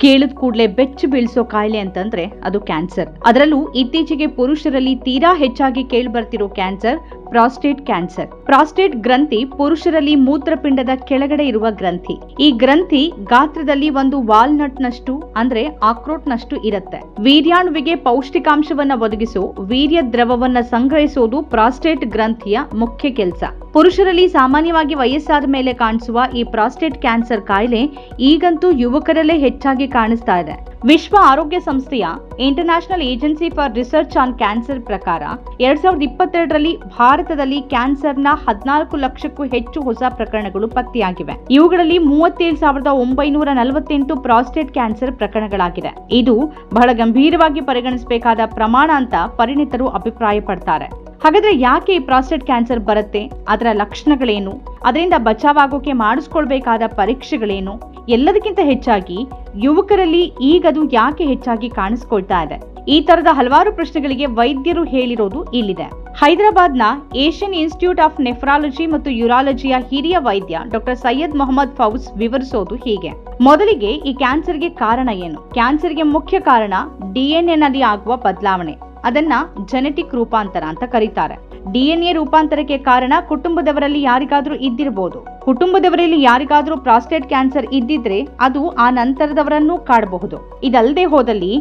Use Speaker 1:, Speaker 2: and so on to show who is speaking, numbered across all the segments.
Speaker 1: ಕೇಳಿದ ಕೂಡಲೇ ಬೆಚ್ಚು ಬೀಳ್ಸೋ ಕಾಯಿಲೆ ಅಂತಂದ್ರೆ ಅದು ಕ್ಯಾನ್ಸರ್. ಅದರಲ್ಲೂ ಇತ್ತೀಚೆಗೆ ಪುರುಷರಲ್ಲಿ ತೀರಾ ಹೆಚ್ಚಾಗಿ ಕೇಳಿಬರ್ತಿರೋ ಕ್ಯಾನ್ಸರ್ ಪ್ರಾಸ್ಟೇಟ್ ಕ್ಯಾನ್ಸರ್. ಪ್ರಾಸ್ಟೇಟ್ ಗ್ರಂಥಿ ಪುರುಷರಲ್ಲಿ ಮೂತ್ರಪಿಂಡದ ಕೆಳಗಡೆ ಇರುವ ಗ್ರಂಥಿ. ಈ ಗ್ರಂಥಿ ಗಾತ್ರದಲ್ಲಿ ಒಂದು ವಾಲ್ನಟ್ನಷ್ಟು ಅಂದ್ರೆ ಆಕ್ರೋಟ್ನಷ್ಟು ಇರುತ್ತೆ. ವೀರ್ಯಾಣುವಿಗೆ ಪೌಷ್ಟಿಕಾಂಶವನ್ನ ಒದಗಿಸೋ ವೀರ್ಯ ದ್ರವವನ್ನ ಸಂಗ್ರಹಿಸೋದು ಪ್ರಾಸ್ಟೇಟ್ ಗ್ರಂಥಿಯ ಮುಖ್ಯ ಕೆಲಸ. ಪುರುಷರಲ್ಲಿ ಸಾಮಾನ್ಯವಾಗಿ ವಯಸ್ಸಾದ ಮೇಲೆ ಕಾಣಿಸುವ ಈ ಪ್ರಾಸ್ಟೇಟ್ ಕ್ಯಾನ್ಸರ್ ಕಾಯಿಲೆ ಈಗಂತೂ ಯುವಕರಲ್ಲೇ ಹೆಚ್ಚಾಗಿ ಕಾಣಿಸ್ತಾ ಇದೆ. ವಿಶ್ವ ಆರೋಗ್ಯ ಸಂಸ್ಥೆಯ international agency for research on cancer ಪ್ರಕಾರ ಎರಡ್ ಸಾವಿರದ ಇಪ್ಪತ್ತೆರಡರಲ್ಲಿ ಭಾರತದಲ್ಲಿ ಕ್ಯಾನ್ಸರ್ನ ಹದಿನಾಲ್ಕು ಲಕ್ಷಕ್ಕೂ ಹೆಚ್ಚು ಹೊಸ ಪ್ರಕರಣಗಳು ಪತ್ತೆಯಾಗಿವೆ. ಇವುಗಳಲ್ಲಿ ಮೂವತ್ತೇಳು ಸಾವಿರದ ಒಂಬೈನೂರ ನಲವತ್ತೆಂಟು ಪ್ರಾಸ್ಟೇಟ್ ಕ್ಯಾನ್ಸರ್ ಪ್ರಕರಣಗಳಾಗಿದೆ ಇದು ಬಹಳ ಗಂಭೀರವಾಗಿ ಪರಿಗಣಿಸಬೇಕಾದ ಪ್ರಮಾಣ ಅಂತ ಪರಿಣಿತರು ಅಭಿಪ್ರಾಯಪಡ್ತಾರೆ. ಹಾಗಾದ್ರೆ ಯಾಕೆ ಈ ಪ್ರಾಸ್ಟೇಟ್ ಕ್ಯಾನ್ಸರ್ ಬರುತ್ತೆ? ಅದರ ಲಕ್ಷಣಗಳೇನು? ಅದರಿಂದ ಬಚಾವಾಗೋಕೆ ಮಾಡಿಸ್ಕೊಳ್ಬೇಕಾದ ಪರೀಕ್ಷೆಗಳೇನು? ಎಲ್ಲದಕ್ಕಿಂತ ಹೆಚ್ಚಾಗಿ ಯುವಕರಲ್ಲಿ ಈಗ ಅದು ಯಾಕೆ ಹೆಚ್ಚಾಗಿ ಕಾಣಿಸ್ಕೊಳ್ತಾ ಇದೆ? ಈ ತರದ ಹಲವಾರು ಪ್ರಶ್ನೆಗಳಿಗೆ ವೈದ್ಯರು ಹೇಳಿರೋದು ಇಲ್ಲಿದೆ. ಹೈದರಾಬಾದ್ನ ಏಷ್ಯನ್ ಇನ್ಸ್ಟಿಟ್ಯೂಟ್ ಆಫ್ ನೆಫ್ರಾಲಜಿ ಮತ್ತು ಯುರಾಲಜಿಯ ಹಿರಿಯ ವೈದ್ಯ ಡಾಕ್ಟರ್ ಸೈಯದ್ ಮೊಹಮ್ಮದ್ ಫೌಸ್ ವಿವರಿಸೋದು ಹೀಗೆ. ಮೊದಲಿಗೆ ಈ ಕ್ಯಾನ್ಸರ್ಗೆ ಕಾರಣ ಏನು? ಕ್ಯಾನ್ಸರ್ಗೆ ಮುಖ್ಯ ಕಾರಣ ಡಿಎನ್ಎ ನಲ್ಲಿ ಆಗುವ ಬದಲಾವಣೆ. ಅದನ್ನ ಜೆನೆಟಿಕ್ ರೂಪಾಂತರ ಅಂತ ಕರೀತಾರೆ. ಡಿಎನ್ಎ ರೂಪಾಂತರಕ್ಕೆ ಕಾರಣ ಕುಟುಂಬದವರಲ್ಲಿ ಯಾರಿಗಾದ್ರೂ ಇದ್ದಿರಬಹುದು ಕುಟುಂಬದವರಲ್ಲಿ ಯಾರಿಗಾದರೂ ಪ್ರಾಸ್ಟೇಟ್ ಕ್ಯಾನ್ಸರ್ ಇದ್ದಿದ್ರೆ ಅದು ಆ ನಂತರದವರನ್ನು ಕಾಡಬಹುದು. ಇದಲ್ಲದೆ ಹೋದಲ್ಲಿ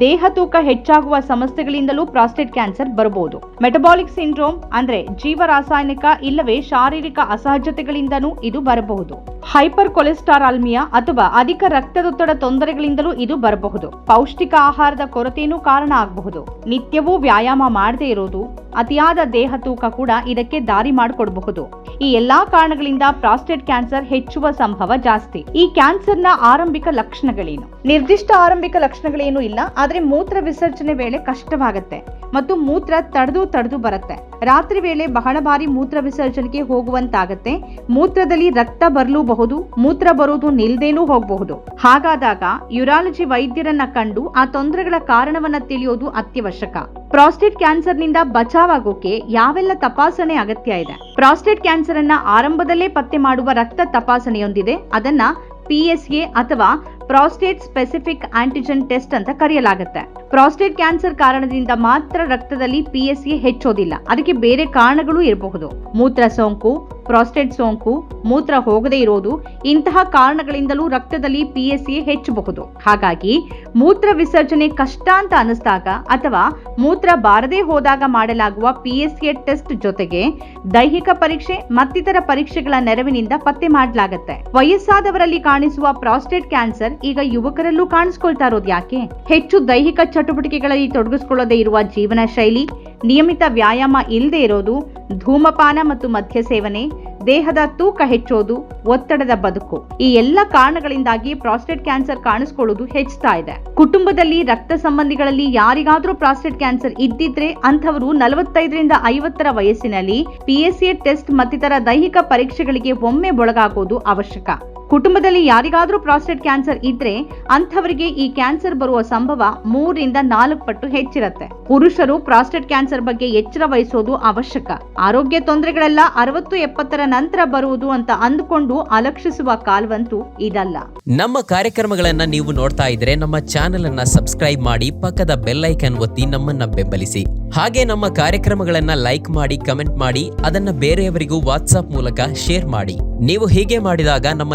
Speaker 1: ದೇಹ ತೂಕ ಹೆಚ್ಚಾಗುವ ಸಮಸ್ಯೆಗಳಿಂದಲೂ ಪ್ರಾಸ್ಟೇಟ್ ಕ್ಯಾನ್ಸರ್ ಬರಬಹುದು. ಮೆಟಬಾಲಿಕ್ ಸಿಂಡ್ರೋಮ್ ಅಂದ್ರೆ ಜೀವ ರಾಸಾಯನಿಕ ಇಲ್ಲವೇ ಶಾರೀರಿಕ ಅಸಹಜತೆಗಳಿಂದನೂ ಇದು ಬರಬಹುದು. ಹೈಪರ್ ಕೊಲೆಸ್ಟಾರಾಲ್ಮಿಯಾ ಅಥವಾ ಅಧಿಕ ರಕ್ತದೊತ್ತಡ ತೊಂದರೆಗಳಿಂದಲೂ ಇದು ಬರಬಹುದು. ಪೌಷ್ಟಿಕ ಆಹಾರದ ಕೊರತೆಯೂ ಕಾರಣ ಆಗಬಹುದು. ನಿತ್ಯವೂ ವ್ಯಾಯಾಮ ಮಾಡದೇ ಇರೋದು, ಅತಿಯಾದ ದೇಹ ತೂಕ ಕೂಡ ಇದಕ್ಕೆ ದಾರಿ ಮಾಡಿಕೊಡಬಹುದು. ಈ ಎಲ್ಲಾ ಕಾರಣಗಳಿಂದ ಪ್ರಾಸ್ಟೇಟ್ ಕ್ಯಾನ್ಸರ್ ಹೆಚ್ಚುವ ಸಂಭವ ಜಾಸ್ತಿ. ಈ ಕ್ಯಾನ್ಸರ್ನ ಆರಂಭಿಕ ಲಕ್ಷಣಗಳೇನು? ನಿರ್ದಿಷ್ಟ ಆರಂಭಿಕ ಲಕ್ಷಣಗಳೇನು ಇಲ್ಲ, ಆದ್ರೆ ಮೂತ್ರ ವಿಸರ್ಜನೆ ವೇಳೆ ಕಷ್ಟವಾಗುತ್ತೆ. ಮತ್ತು ಮೂತ್ರ ತಡೆದು ತಡೆದು ಬರುತ್ತೆ. ರಾತ್ರಿ ವೇಳೆ ಬಹಳ ಬಾರಿ ಮೂತ್ರ ವಿಸರ್ಜನೆಗೆ ಹೋಗುವಂತಾಗತ್ತೆ. ಮೂತ್ರದಲ್ಲಿ ರಕ್ತ ಬರಲೂಬಹುದು, ಮೂತ್ರ ಬರುವುದು ನಿಲ್ದೇನೂ ಹೋಗಬಹುದು. ಹಾಗಾದಾಗ ಯುರಾಲಜಿ ವೈದ್ಯರನ್ನ ಕಂಡು ಆ ತೊಂದರೆಗಳ ಕಾರಣವನ್ನ ತಿಳಿಯೋದು ಅತ್ಯವಶ್ಯಕ. ಪ್ರಾಸ್ಟೇಟ್ ಕ್ಯಾನ್ಸರ್ನಿಂದ ಬಚಾವಾಗೋಕೆ ಯಾವೆಲ್ಲ ತಪಾಸಣೆ ಅಗತ್ಯ ಇದೆ? ಪ್ರಾಸ್ಟೇಟ್ ಕ್ಯಾನ್ಸರ್ ಅನ್ನ ಆರಂಭದಲ್ಲೇ ಪತ್ತೆ ಮಾಡುವ ರಕ್ತ ತಪಾಸಣೆಯೊಂದಿದೆ. ಅದನ್ನ ಪಿಎಸ್ಎ ಅಥವಾ ಪ್ರಾಸ್ಟೇಟ್ ಸ್ಪೆಸಿಫಿಕ್ ಆಂಟಿಜೆನ್ ಟೆಸ್ಟ್ ಅಂತ ಕರೆಯಲಾಗುತ್ತೆ. ಪ್ರಾಸ್ಟೇಟ್ ಕ್ಯಾನ್ಸರ್ ಕಾರಣದಿಂದ ಮಾತ್ರ ರಕ್ತದಲ್ಲಿ ಪಿಎಸ್ಎ ಹೆಚ್ಚೋದಿಲ್ಲ. ಅದಕ್ಕೆ ಬೇರೆ ಕಾರಣಗಳು ಇರಬಹುದು. ಮೂತ್ರ ಸೋಂಕು ಪ್ರಾಸ್ಟೇಟ್ ಸೋಂಕು, ಮೂತ್ರ ಹೋಗದೇ ಇರೋದು, ಇಂತಹ ಕಾರಣಗಳಿಂದಲೂ ರಕ್ತದಲ್ಲಿ ಪಿಎಸ್ಎ ಹೆಚ್ಚಬಹುದು. ಹಾಗಾಗಿ ಮೂತ್ರ ವಿಸರ್ಜನೆ ಕಷ್ಟ ಅಂತ ಅನಿಸಿದಾಗ ಅಥವಾ ಮೂತ್ರ ಬಾರದೇ ಹೋದಾಗ ಮಾಡಲಾಗುವ ಪಿಎಸ್ಎ ಟೆಸ್ಟ್ ಜೊತೆಗೆ ದೈಹಿಕ ಪರೀಕ್ಷೆ ಮತ್ತಿತರ ಪರೀಕ್ಷೆಗಳ ನೆರವಿನಿಂದ ಪತ್ತೆ ಮಾಡಲಾಗುತ್ತೆ. ವಯಸ್ಸಾದವರಲ್ಲಿ ಕಾಣಿಸುವ ಪ್ರಾಸ್ಟೇಟ್ ಕ್ಯಾನ್ಸರ್ ಈಗ ಯುವಕರಲ್ಲೂ ಕಾಣಿಸ್ಕೊಳ್ತಾ ಇರೋದು ಯಾಕೆ? ಹೆಚ್ಚು ದೈಹಿಕ ಚಟುವಟಿಕೆಗಳಲ್ಲಿ ತೊಡಗಿಸಿಕೊಳ್ಳದೇ ಇರುವ ಜೀವನ ಶೈಲಿ, ನಿಯಮಿತ ವ್ಯಾಯಾಮ ಇಲ್ಲದೆ ಇರೋದು, ಧೂಮಪಾನ ಮತ್ತು ಮದ್ಯ ಸೇವನೆ, ದೇಹದ ತೂಕ ಹೆಚ್ಚೋದು, ಒತ್ತಡದ ಬದುಕು. ಈ ಎಲ್ಲ ಕಾರಣಗಳಿಂದಾಗಿ ಪ್ರಾಸ್ಟೇಟ್ ಕ್ಯಾನ್ಸರ್ ಕಾಣಿಸ್ಕೊಳ್ಳೋದು ಹೆಚ್ಚುತ್ತಾ ಇದೆ. ಕುಟುಂಬದಲ್ಲಿ ರಕ್ತ ಸಂಬಂಧಿಗಳಲ್ಲಿ ಯಾರಿಗಾದ್ರೂ ಪ್ರಾಸ್ಟೇಟ್ ಕ್ಯಾನ್ಸರ್ ಇದ್ದಿದ್ರೆ ಅಂಥವರು ನಲವತ್ತೈದರಿಂದ ಐವತ್ತರ ವಯಸ್ಸಿನಲ್ಲಿ ಪಿಎಸ್ಎ ಟೆಸ್ಟ್ ಮತ್ತಿತರ ದೈಹಿಕ ಪರೀಕ್ಷೆಗಳಿಗೆ ಒಮ್ಮೆ ಒಳಗಾಗೋದು ಅವಶ್ಯಕ. ಕುಟುಂಬದಲ್ಲಿ ಯಾರಿಗಾದರೂ ಪ್ರಾಸ್ಟೇಟ್ ಕ್ಯಾನ್ಸರ್ ಇದ್ರೆ ಅಂಥವರಿಗೆ ಈ ಕ್ಯಾನ್ಸರ್ ಬರುವ ಸಂಭವ ಮೂರರಿಂದ ನಾಲ್ಕು ಪಟ್ಟು ಹೆಚ್ಚಿರುತ್ತೆ. ಪುರುಷರು ಪ್ರಾಸ್ಟೇಟ್ ಕ್ಯಾನ್ಸರ್ ಬಗ್ಗೆ ಎಚ್ಚರ ವಹಿಸೋದು ಅವಶ್ಯಕ. ಆರೋಗ್ಯ ತೊಂದರೆಗಳೆಲ್ಲ ಅರವತ್ತು ಎಪ್ಪತ್ತರ ನಂತರ ಬರುವುದು ಅಂತ ಅಂದುಕೊಂಡು ಅಲಕ್ಷಿಸುವ ಕಾಲವಂತೂ ಇದಲ್ಲ.
Speaker 2: ನಮ್ಮ ಕಾರ್ಯಕ್ರಮಗಳನ್ನ ನೀವು ನೋಡ್ತಾ ಇದ್ರೆ ನಮ್ಮ ಚಾನೆಲ್ ಅನ್ನ ಸಬ್ಸ್ಕ್ರೈಬ್ ಮಾಡಿ ಪಕ್ಕದ ಬೆಲ್ ಐಕನ್ ಒತ್ತಿ ನಮ್ಮನ್ನ ಬೆಂಬಲಿಸಿ. ಹಾಗೆ ನಮ್ಮ ಕಾರ್ಯಕ್ರಮಗಳನ್ನ ಲೈಕ್ ಮಾಡಿ, ಕಮೆಂಟ್ ಮಾಡಿ, ಅದನ್ನ ಬೇರೆಯವರಿಗೂ ವಾಟ್ಸ್ಆಪ್ ಮೂಲಕ ಶೇರ್ ಮಾಡಿ. ನೀವು ಹೀಗೆ ಮಾಡಿದಾಗ ನಮ್ಮ